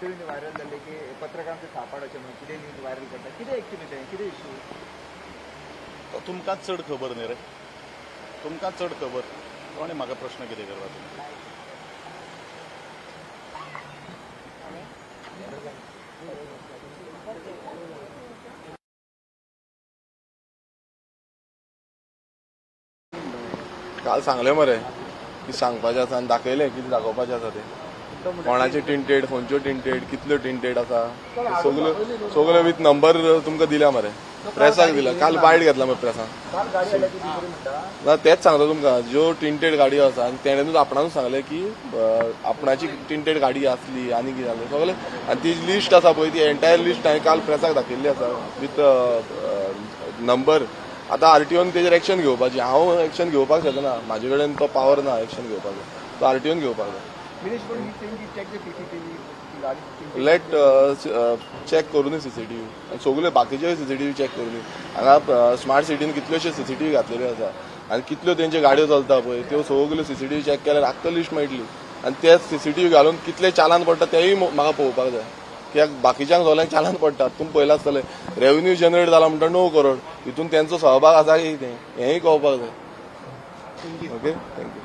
News viral जाल्ले की पत्रकारांचे सापडाचे म्हणून कितें न्यूज व्हायरल करता कितें एक्चुली तें कितें इश्यू तो चड खबर न्ही रे. तुमकां चड खबर. कोणी म्हाका प्रश्न कितें करपा तुमी काल सांगले मरे की सांगपाचें आसा आनी दाखयलें कितें दाखोवपाचें आसा तें. कोणाचे टिंटेड खंयच्यो टिंटेड कितल्यो टिंटेड आसा सगल्यो सगल्यो विथ नंबर तुमकां दिल्या मरे. प्रेसाक दिला. काल बायट घेतला मरे प्रेसाक ना तेच सांगता तुमकां. ज्यो टिंटेड गाडयो आसा आनी तेणेनूच आपणानूच सांगलें की आपणाची टिंटेड गाडी आसली आनी कितें जालें सगलें? आनी ती लिस्ट आसा पळय ती एंटायर लिस्ट हांवें काल प्रेसाक दाखयल्ली आसा विथ नंबर आतां आरटीओन तेजेर एक्शन घेवपाची. हांव एक्शन घेवपाक शकना. म्हाजे कडेन तो पावर ना एक्शन घेवपाचो तो आरटीओन घेवपाक. जाय थिंग चेक द सीसीटीव्ही गाडी लेट चॅक करूनी सीसीटीव्ही सगल्यो बाकीच्यो सीसीटीव्ही चॅक करूनी हांगा स्मार्ट सिटीन कितल्योशो सीसीटीव्ही घातलेल्यो आसा आनी कितल्यो तेंच्यो गाडयो चलता पळय. त्यो सगल्यो सीसीटीव्ही चॅक केल्यार आख्खो लिस्ट मेळटली आनी तेच सीसीटीव्ही घालून कितले चालान पडटा तेंय म्हाका पळोवपाक जाय. कित्याक बाकीच्यांक सगळ्यांक चालान पडटात तुमी पळयलां आसतलें रेव्हेन्यू जनरेट जाला म्हणटा णव करोड. हितून तेंचो सहभाग आसा की कितें हेंय कळपाक जाय. Okay thank you